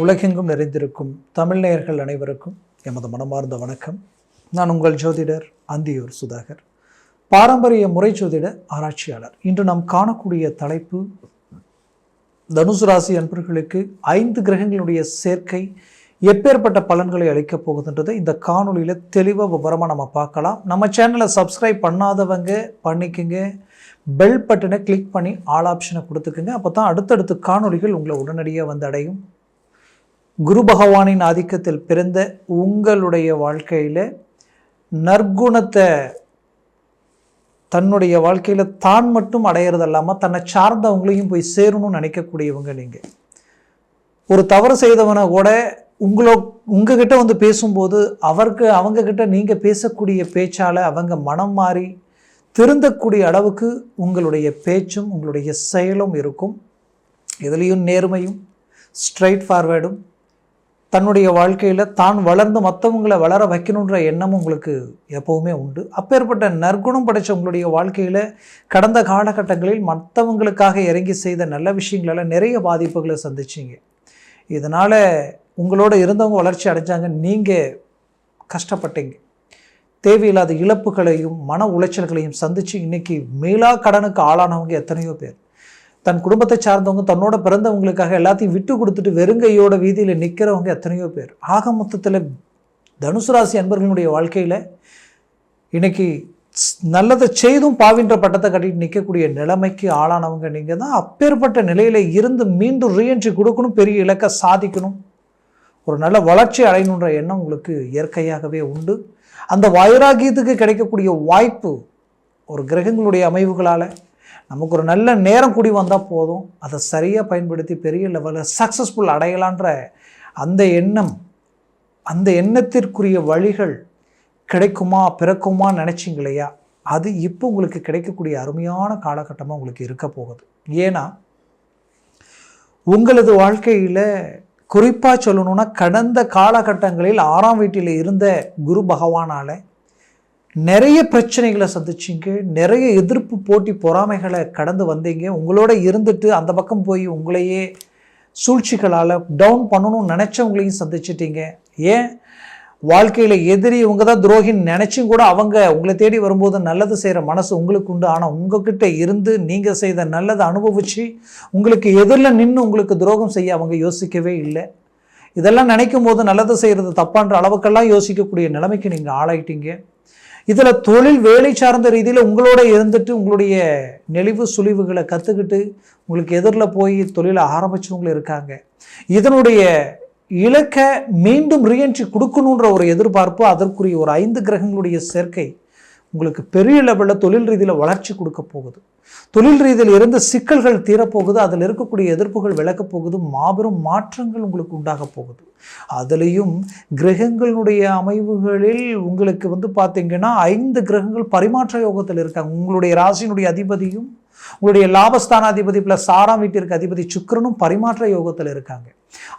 உலகெங்கும் நிறைந்திருக்கும் தமிழ் நேயர்கள் அனைவருக்கும் எமது மனமார்ந்த வணக்கம். நான் உங்கள் ஜோதிடர் அந்தியூர் சுதாகர். பாரம்பரிய முறை ஜோதிட ஆராய்ச்சியாளர். இன்று நாம் காணக்கூடிய தலைப்பு தனுசு ராசி அன்பர்களுக்கு ஐந்து கிரகங்களுடைய சேர்க்கை எப்பேற்பட்ட பலன்களை அளிக்கப் போகுதுன்றதை இந்த காணொலியில் தெளிவாக விவரமாக நம்ம பார்க்கலாம். நம்ம சேனலை சப்ஸ்கிரைப் பண்ணாதவங்க பண்ணிக்கங்க. பெல் பட்டனை கிளிக் பண்ணி ஆல் ஆப்ஷனை கொடுத்துக்குங்க. அப்போ தான் அடுத்தடுத்த காணொளிகள் உங்களை உடனடியாக வந்து அடையும். குரு பகவானின் ஆதிக்கத்தில் பிறந்த உங்களுடைய வாழ்க்கையில் நற்குணத்தை தன்னுடைய வாழ்க்கையில் தான் மட்டும் அடையிறது இல்லாமல் தன்னை சார்ந்தவங்களையும் போய் சேரணும்னு நினைக்கக்கூடியவங்க நீங்கள் ஒரு தவறு செய்தவனை கூட உங்களோ உங்ககிட்ட வந்து பேசும்போது அவருக்கு அவங்கக்கிட்ட நீங்கள் பேசக்கூடிய பேச்சால் அவங்க மனம் மாறி திருந்தக்கூடிய அளவுக்கு உங்களுடைய பேச்சும் உங்களுடைய செயலும் இருக்கும். இதுலேயும் நேர்மையும் ஸ்ட்ரைட் ஃபார்வேர்டும் தன்னுடைய வாழ்க்கையில் தான் வளர்ந்து மற்றவங்களை வளர வைக்கணுன்ற எண்ணம் உங்களுக்கு எப்போவுமே உண்டு. அப்பேற்பட்ட நற்குணம் படைத்தவங்களுடைய வாழ்க்கையில் கடந்த காலகட்டங்களில் மற்றவங்களுக்காக இறங்கி செய்த நல்ல விஷயங்களால் நிறைய பாதிப்புகளை சந்திச்சிங்க. இதனால் உங்களோட இருந்தவங்க வளர்ச்சி அடைஞ்சாங்க. நீங்கள் கஷ்டப்பட்டீங்க. தேவையில்லாத இழப்புகளையும் மன உளைச்சல்களையும் சந்தித்து இன்றைக்கி மீளா கடனுக்கு ஆளானவங்க எத்தனையோ பேர். தன் குடும்பத்தை சார்ந்தவங்க தன்னோட பிறந்தவங்களுக்காக எல்லாத்தையும் விட்டு கொடுத்துட்டு வெறுங்கையோட வீதியில் நிற்கிறவங்க எத்தனையோ பேர். ஆக மொத்தத்தில் தனுசு ராசி அன்பர்களுடைய வாழ்க்கையில் இன்னைக்கு நல்லதை செய்தும் பாவின்ற பட்டத்தை கட்டிட்டு நிற்கக்கூடிய நிலைமைக்கு ஆளானவங்க நீங்கள் தான் அப்பேற்பட்ட நிலையில் இருந்து மீண்டும் ரீஎன்ட்ரி கொடுக்கணும் பெரிய இலக்கை சாதிக்கணும். ஒரு நல்ல வளர்ச்சி அடையணுன்ற எண்ணம் உங்களுக்கு இயற்கையாகவே உண்டு. அந்த வைராகியத்துக்கு கிடைக்கக்கூடிய வாய்ப்பு ஒரு கிரகங்களுடைய அமைவுகளால் நமக்கு ஒரு நல்ல நேரம் கூடி வந்தால் போதும். அதை சரியாக பயன்படுத்தி பெரிய லெவலில் சக்ஸஸ்ஃபுல் அடையலான்ற அந்த எண்ணம் அந்த எண்ணத்திற்குரிய வழிகள் கிடைக்குமா பிறக்குமா நினச்சிங்க இல்லையா? அது இப்போ உங்களுக்கு கிடைக்கக்கூடிய அருமையான காலகட்டமாக உங்களுக்கு இருக்க போகுது. ஏன்னா உங்களது வாழ்க்கையில் குறிப்பாக சொல்லணும்னா கடந்த காலகட்டங்களில் ஆறாம் வீட்டில் இருந்த குரு பகவானால் நிறைய பிரச்சனைகளை சந்திச்சிங்க நிறைய எதிர்ப்பு போட்டி பொறாமைகளை கடந்து வந்தீங்க. உங்களோட இருந்துட்டு அந்த பக்கம் போய் உங்களையே சூழ்ச்சிகளால் டவுன் பண்ணணும்னு நினச்சவங்களையும் சந்திச்சிட்டீங்க. ஏன்? வாழ்க்கையில் எதிரி இவங்க தான் துரோகின்னு நினச்சும் கூட அவங்க உங்களை தேடி வரும்போது நல்லது செய்கிற மனசு உங்களுக்கு உண்டு. ஆனால் உங்ககிட்ட இருந்து நீங்கள் செய்த நல்லதை அனுபவித்து உங்களுக்கு எதிரில் நின்று உங்களுக்கு துரோகம் செய்ய அவங்க யோசிக்கவே இல்லை. இதெல்லாம் நினைக்கும் போது நல்லது செய்கிறது தப்பான்ற அளவுக்கெல்லாம் யோசிக்கக்கூடிய நிலைமைக்கு நீங்கள் ஆளாயிட்டீங்க. இதில் தொழில் வேலை சார்ந்த ரீதியில் உங்களோட இருந்துட்டு உங்களுடைய நெளிவு சுழிவுகளை கற்றுக்கிட்டு உங்களுக்கு எதிரில் போய் தொழிலை ஆரம்பித்தவங்களும் இருக்காங்க. இதனுடைய இலக்கை மீண்டும் ரீஎன்ட்ரி கொடுக்கணுன்ற ஒரு எதிர்பார்ப்பு அதற்குரிய ஒரு ஐந்து கிரகங்களுடைய சேர்க்கை உங்களுக்கு பெரிய லெவலில் தொழில் ரீதியில் வளர்ச்சி கொடுக்க போகுது. தொழில் ரீதியில் இருந்த சிக்கல்கள் தீரப்போகுது அதில் இருக்கக்கூடிய எதிர்ப்புகள் விளக்கப் போகுது மாபெரும் மாற்றங்கள் உங்களுக்கு உண்டாக போகுது. அதுலேயும் கிரகங்களுடைய அமைவுகளில் உங்களுக்கு வந்து பார்த்தீங்கன்னா ஐந்து கிரகங்கள் பரிமாற்ற யோகத்தில் இருக்காங்க. உங்களுடைய ராசியினுடைய அதிபதியும் உங்களுடைய லாபஸ்தானாதிபதி பிளஸ் ஆறாம் வீட்டிற்கு அதிபதி சுக்கிரனும் பரிமாற்ற யோகத்தில் இருக்காங்க.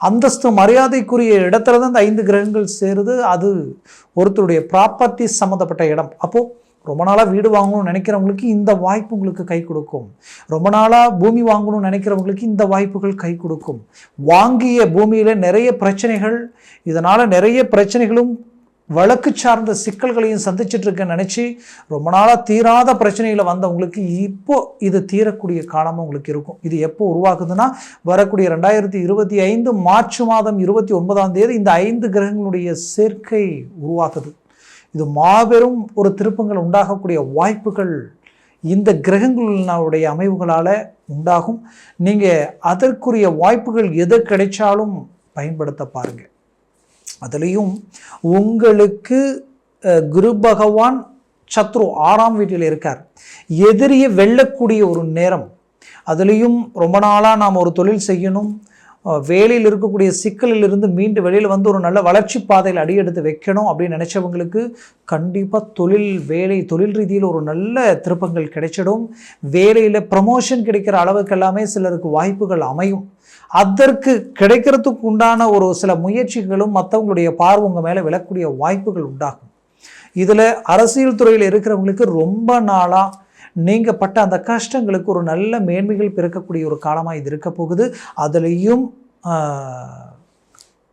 அந்தஸ்து மரியாதைக்குரிய இடத்துல தான் இந்த ஐந்து கிரகங்கள் சேருது. அது ஒருத்தருடைய ப்ராப்பர்ட்டி சம்மந்தப்பட்ட இடம். அப்போது ரொம்ப நாளாக வீடு வாங்கணும்னு நினைக்கிறவங்களுக்கு இந்த வாய்ப்பு உங்களுக்கு கை கொடுக்கும். ரொம்ப நாளாக பூமி வாங்கணும்னு நினைக்கிறவங்களுக்கு இந்த வாய்ப்புகள் கை கொடுக்கும். வாங்கிய பூமியில் நிறைய பிரச்சனைகள் இதனால் நிறைய பிரச்சனைகளும் வழக்கு சார்ந்த சிக்கல்களையும் சந்திச்சுட்டு இருக்க நினச்சி ரொம்ப நாளாக தீராத பிரச்சனையில் வந்தவங்களுக்கு இப்போ இது தீரக்கூடிய காலமாக உங்களுக்கு இருக்கும். இது எப்போ உருவாகுதுன்னா வரக்கூடிய ரெண்டாயிரத்தி இருபத்தி ஐந்து மார்ச் மாதம் இருபத்தி ஒன்பதாம் தேதி இந்த ஐந்து கிரகங்களுடைய சேர்க்கை உருவாகுது. இது மாபெரும் ஒரு திருப்பங்கள் உண்டாகக்கூடிய வாய்ப்புகள் இந்த கிரகங்களுடைய அமைவுகளால் உண்டாகும். நீங்கள் அதற்குரிய வாய்ப்புகள் எது கிடைச்சாலும் பயன்படுத்த பாருங்கள் அதுலேயும் உங்களுக்கு குரு பகவான் சத்ரு ஆறாம் வீட்டில் இருக்கார். எதிரியை வெல்லக்கூடிய ஒரு நேரம். அதுலேயும் ரொம்ப நாளாக நாம் ஒரு தொழில் செய்யணும். வேலையில் இருக்கக்கூடிய சிக்கலில் இருந்து மீண்டு வெளியில் வந்து ஒரு நல்ல வளர்ச்சி பாதையில் அடியெடுத்து வைக்கணும் அப்படின்னு நினச்சவங்களுக்கு கண்டிப்பாக தொழில் வேலை தொழில் ரீதியில் ஒரு நல்ல திருப்பங்கள் கிடைச்சிடும். வேலையில் ப்ரமோஷன் கிடைக்கிற அளவுக்கு எல்லாமே சிலருக்கு வாய்ப்புகள் அமையும். அதற்கு கிடைக்கிறதுக்கு உண்டான ஒரு சில முயற்சிகளும் மற்றவங்களுடைய பார்வை உங்கள் மேலே விழக்கூடிய வாய்ப்புகள் உண்டாகும். இதில் அரசியல் துறையில் இருக்கிறவங்களுக்கு ரொம்ப நாளாக நீங்கள் பட்ட அந்த கஷ்டங்களுக்கு ஒரு நல்ல மேன்மைகள் பிறக்கக்கூடிய ஒரு காலமாக இது இருக்க போகுது. அதுலேயும்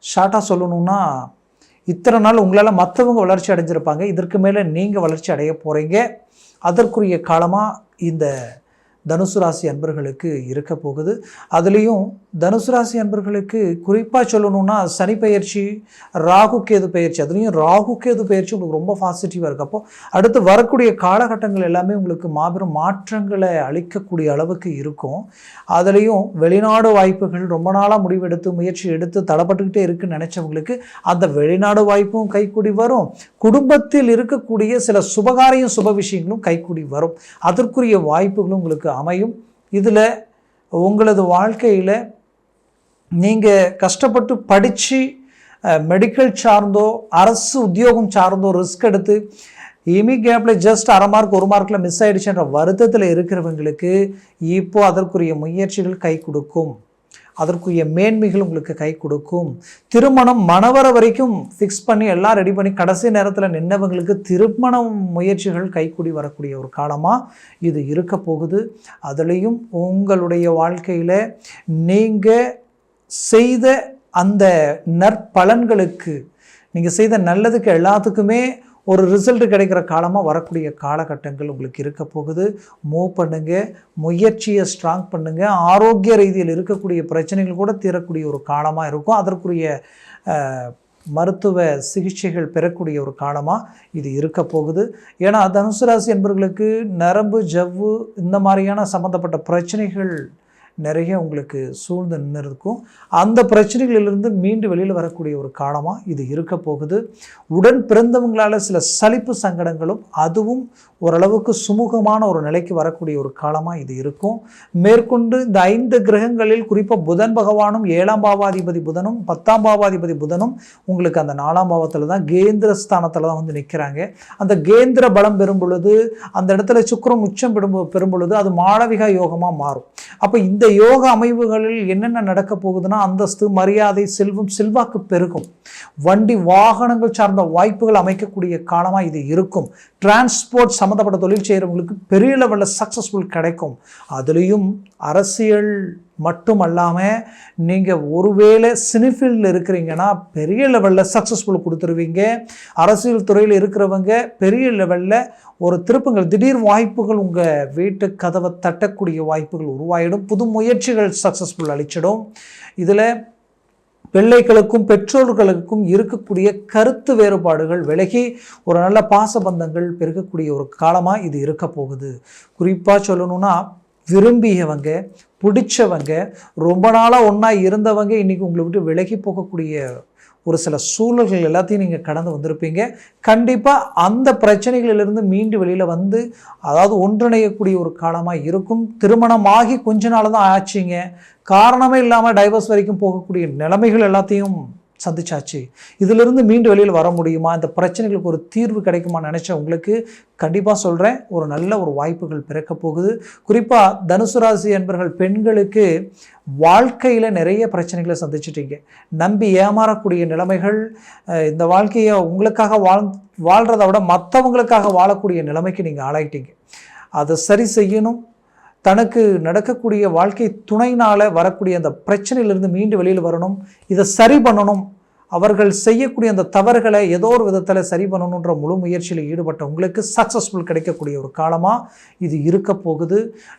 ஷார்ட்டாக சொல்லணும்னா இத்தனை நாள் உங்களால் மற்றவங்க வளர்ச்சி அடைஞ்சிருப்பாங்க. இதற்கு மேலே நீங்கள் வளர்ச்சி அடைய போகிறீங்க அதற்குரிய காலமாக இந்த தனுசு ராசி அன்பர்களுக்கு இருக்க போகுது. அதுலேயும் தனுசு ராசி அன்பர்களுக்கு குறிப்பாக சொல்லணும்னா சனி பயிற்சி ராகு கேது பயிற்சி அதுலேயும் ராகு கேது பயிற்சி உங்களுக்கு ரொம்ப பாசிட்டிவாக இருக்கு. அப்போது அடுத்து வரக்கூடிய காலகட்டங்கள் எல்லாமே உங்களுக்கு மாபெரும் மாற்றங்களை அளிக்கக்கூடிய அளவுக்கு இருக்கும். அதுலேயும் வெளிநாடு வாய்ப்புகள் ரொம்ப நாளாக முடிவெடுத்து முயற்சி எடுத்து தடப்பட்டுக்கிட்டே இருக்குன்னு நினச்சவங்களுக்கு அந்த வெளிநாடு வாய்ப்பும் கைக்கூடி வரும். குடும்பத்தில் இருக்கக்கூடிய சில சுபகாரியம் சுப விஷயங்களும் கைக்கூடி வரும். அதற்குரிய வாய்ப்புகளும் உங்களுக்கு அமையும். இதில் உங்களது வாழ்க்கையில் நீங்கள் கஷ்டப்பட்டு படித்து மெடிக்கல் சார்ந்தோ அரசு உத்தியோகம் சார்ந்தோ ரிஸ்க் எடுத்து இமி கேப்பில் ஜஸ்ட் அரை மார்க் ஒரு மார்க்கில் மிஸ் ஆகிடுச்சுன்ற வருத்தத்தில் இருக்கிறவங்களுக்கு இப்போது அதற்குரிய முயற்சிகள் கை கொடுக்கும். அதற்குரிய மேன்மைகள் உங்களுக்கு கை கொடுக்கும். திருமணம் மணவர வரைக்கும் ஃபிக்ஸ் பண்ணி எல்லாம் ரெடி பண்ணி கடைசி நேரத்தில் நின்னவங்களுக்கு திருமணம் முயற்சிகள் கைக்கூடி வரக்கூடிய ஒரு காலமாக இது இருக்க போகுது. அதுலேயும் உங்களுடைய வாழ்க்கையில் நீங்கள் செய்த அந்த நற்பலன்களுக்கு நீங்கள் செய்த நல்லதுக்கு எல்லாத்துக்குமே ஒரு ரிசல்ட் கிடைக்கிற காலமாக வரக்கூடிய காலகட்டங்கள் உங்களுக்கு இருக்க போகுது. மூவ் பண்ணுங்கள் முயற்சியை ஸ்ட்ராங் பண்ணுங்கள் ஆரோக்கிய ரீதியில் இருக்கக்கூடிய பிரச்சனைகள் கூட தீரக்கூடிய ஒரு காலமாக இருக்கும். அதற்குரிய மருத்துவ சிகிச்சைகள் பெறக்கூடிய ஒரு காலமாக இது இருக்க போகுது. ஏன்னா தனுசு ராசி என்பவர்களுக்கு நரம்பு ஜவ்வு இந்த மாதிரியான சம்மந்தப்பட்ட பிரச்சனைகள் நிறைய உங்களுக்கு சூழ்ந்து நின்று இருக்கும் அந்த பிரச்சனைகளிலிருந்து மீண்டு வெளியில் வரக்கூடிய ஒரு காலமாக இது இருக்க போகுது. உடன் பிறந்தவங்களால சில சலிப்பு சங்கடங்களும் அதுவும் ஓரளவுக்கு சுமூகமான ஒரு நிலைக்கு வரக்கூடிய ஒரு காலமாக இது இருக்கும். மேற்கொண்டு இந்த ஐந்து கிரகங்களில் குறிப்பாக புதன் பகவானும் ஏழாம் பாவாதிபதி புதனும் பத்தாம் பாவாதிபதி புதனும் உங்களுக்கு அந்த நாலாம் பாவத்தில் தான் கேந்திர ஸ்தானத்தில் தான் வந்து நிற்கிறாங்க அந்த கேந்திர பலம் பெறும் பொழுது அந்த இடத்துல சுக்கிரம் உச்சம் பெறும் பெறும் பொழுது அது மாளவிகா யோகமாக மாறும். அப்போ இந்த யோக அமைவுகளில் என்னென்ன நடக்க போகுதுன்னா அந்தஸ்து மரியாதை செல்வம் செல்வாக்கு பெருகும். வண்டி வாகனங்கள் சார்ந்த வாய்ப்புகள் அமைக்கக்கூடிய காலமாக இது இருக்கும். டிரான்ஸ்போர்ட் சம்மந்தப்பட்ட தொழில் செய்கிறவங்களுக்கு பெரிய லெவலில் சக்ஸஸ்ஃபுல் கிடைக்கும். அதுலேயும் அரசியல் மட்டுமல்லாமல் நீங்கள் ஒருவேளை சினிஃபீல்டில் இருக்கிறீங்கன்னா பெரிய லெவலில் சக்ஸஸ்ஃபுல் கொடுத்துருவீங்க. அரசியல் துறையில் இருக்கிறவங்க பெரிய லெவலில் ஒரு திருப்பங்கள் திடீர் வாய்ப்புகள் உங்கள் வீட்டு கதவை தட்டக்கூடிய வாய்ப்புகள் உருவாயிடும். புது முயற்சிகள் சக்ஸஸ்ஃபுல் அளிச்சிடும். இதில் பிள்ளைகளுக்கும் பெற்றோர்களுக்கும் இருக்கக்கூடிய கருத்து வேறுபாடுகள் விலகி ஒரு நல்ல பாசபந்தங்கள் பெருகக்கூடிய ஒரு காலமாக இது இருக்க போகுது. குறிப்பாக சொல்லணும்னா விரும்பியவங்க பிடிச்சவங்க ரொம்ப நாளாக ஒன்றா இருந்தவங்க இன்றைக்கி உங்களை விட்டு விலகி போகக்கூடிய ஒரு சில சூழல்கள் எல்லாத்தையும் நீங்கள் கடந்து வந்திருப்பீங்க. கண்டிப்பாக அந்த பிரச்சனைகளிலிருந்து மீண்டு வெளியில் வந்து அதாவது ஒன்றிணையக்கூடிய ஒரு காலமாக இருக்கும். திருமணமாகி கொஞ்ச நாள் தான் ஆச்சுங்க. காரணமே இல்லாமல் டைவர்ஸ் வரைக்கும் போகக்கூடிய நிலைமைகள் எல்லாத்தையும் சந்திச்சாச்சு. இதிலிருந்து மீண்டு வெளியில் வர முடியுமா? இந்த பிரச்சனைகளுக்கு ஒரு தீர்வு கிடைக்குமா நினச்ச உங்களுக்கு கண்டிப்பாக சொல்கிறேன் ஒரு நல்ல ஒரு வாய்ப்புகள் பிறக்க போகுது. குறிப்பாக தனுசு ராசி என்பர்கள் பெண்களுக்கு வாழ்க்கையில் நிறைய பிரச்சனைகளை சந்திச்சிட்டீங்க. நம்பி ஏமாறக்கூடிய நிலைமைகள் இந்த வாழ்க்கையை உங்களுக்காக வாழ் வாழ்கிறத விட மற்றவங்களுக்காக வாழக்கூடிய நிலைமைக்கு நீங்கள் ஆளாயிட்டீங்க. அதை சரி செய்யணும். தனக்கு நடக்கக்கூடிய வாழ்க்கை துணையினால் வரக்கூடிய அந்த பிரச்சனையிலிருந்து மீண்டு வெளியில் வரணும். இதை சரி பண்ணணும். அவர்கள் செய்யக்கூடிய அந்த தவறுகளை ஏதோ ஒரு விதத்தில் சரி பண்ணணுன்ற முழு முயற்சியில் ஈடுபட்ட உங்களுக்கு சக்ஸஸ்ஃபுல் கிடைக்கக்கூடிய ஒரு காலமாக இது இருக்க போகுது.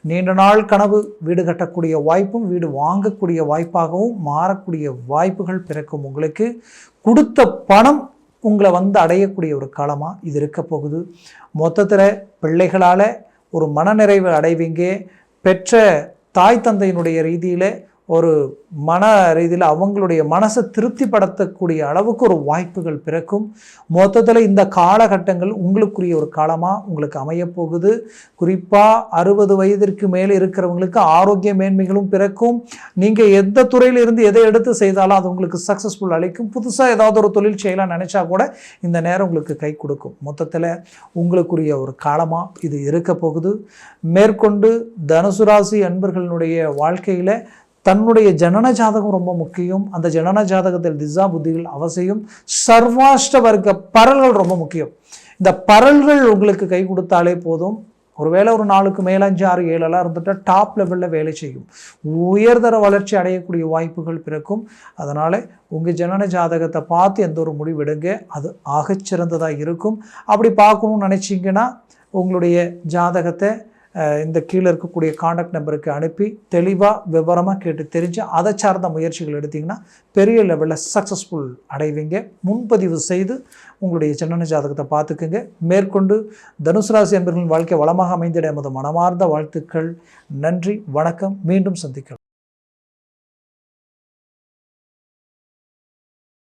நீண்ட நாள் கனவு வீடு கட்டக்கூடிய வாய்ப்பும் வீடு வாங்கக்கூடிய வாய்ப்பாகவும் மாறக்கூடிய வாய்ப்புகள் பிறக்கும் உங்களுக்கு. கொடுத்த பணம் உங்களை வந்து அடையக்கூடிய ஒரு காலமாக இது இருக்க போகுது. மொத்தத்தில் பிள்ளைகளால் ஒரு மனநிறைவு அடைவீங்க. பெற்ற தாய் தந்தையினுடைய ரீதியில் ஒரு மன ரீதியில் அவங்களுடைய மனசை திருப்திப்படுத்தக்கூடிய அளவுக்கு ஒரு வாய்ப்புகள் பிறக்கும். மொத்தத்தில் இந்த காலகட்டங்கள் உங்களுக்குரிய ஒரு காலமாக உங்களுக்கு அமையப் போகுது குறிப்பாக அறுபது வயதிற்கு மேலே இருக்கிறவங்களுக்கு ஆரோக்கிய மேன்மைகளும் பிறக்கும். நீங்கள் எந்த துறையிலிருந்து எதை எடுத்து செய்தாலும் அது உங்களுக்கு சக்ஸஸ்ஃபுல் அளிக்கும். புதுசாக ஏதாவது ஒரு தொழில் செய்யலாம் நினச்சா கூட இந்த நேரம் உங்களுக்கு கை கொடுக்கும். மொத்தத்தில் உங்களுக்குரிய ஒரு காலமாக இது இருக்க போகுது. மேற்கொண்டு தனுசு ராசி அன்பர்களுடைய வாழ்க்கையில் தன்னுடைய ஜனன ஜாதகம் ரொம்ப முக்கியம். அந்த ஜனன ஜாதகத்தில் திசா புத்திகள் அவசியம். சர்வாஷ்ட வர்க்க பரல்கள் ரொம்ப முக்கியம். இந்த பரல்கள் உங்களுக்கு கை கொடுத்தாலே போதும். ஒருவேளை ஒரு நாளுக்கு மேலஞ்சு அஞ்சு ஆறு ஏழெல்லாம் இருந்துட்டால் டாப் லெவலில் வேலை செய்யும். உயர்தர வளர்ச்சி அடையக்கூடிய வாய்ப்புகள் பிறக்கும். அதனால் உங்கள் ஜனன ஜாதகத்தை பார்த்து எந்த ஒரு முடிவெடுங்க அது ஆகச்சிறந்ததாக இருக்கும். அப்படி பார்க்கணும்னு நினச்சிங்கன்னா உங்களுடைய ஜாதகத்தை இந்த கீழே இருக்கக்கூடிய காண்டாக்ட் நம்பருக்கு அனுப்பி தெளிவாக விவரமாக கேட்டு தெரிஞ்சு அதை சார்ந்த முயற்சிகள் எடுத்திங்கன்னா பெரிய லெவலில் சக்ஸஸ்ஃபுல் அடைவீங்க. முன்பதிவு செய்து உங்களுடைய ஜனன ஜாதகத்தை பார்த்துக்குங்க. மேற்கொண்டு தனுசு ராசி என்பர்களின் வாழ்க்கை வளமாக அமைந்திட எமது மனமார்ந்த வாழ்த்துக்கள். நன்றி வணக்கம். மீண்டும் சந்திக்கலாம்.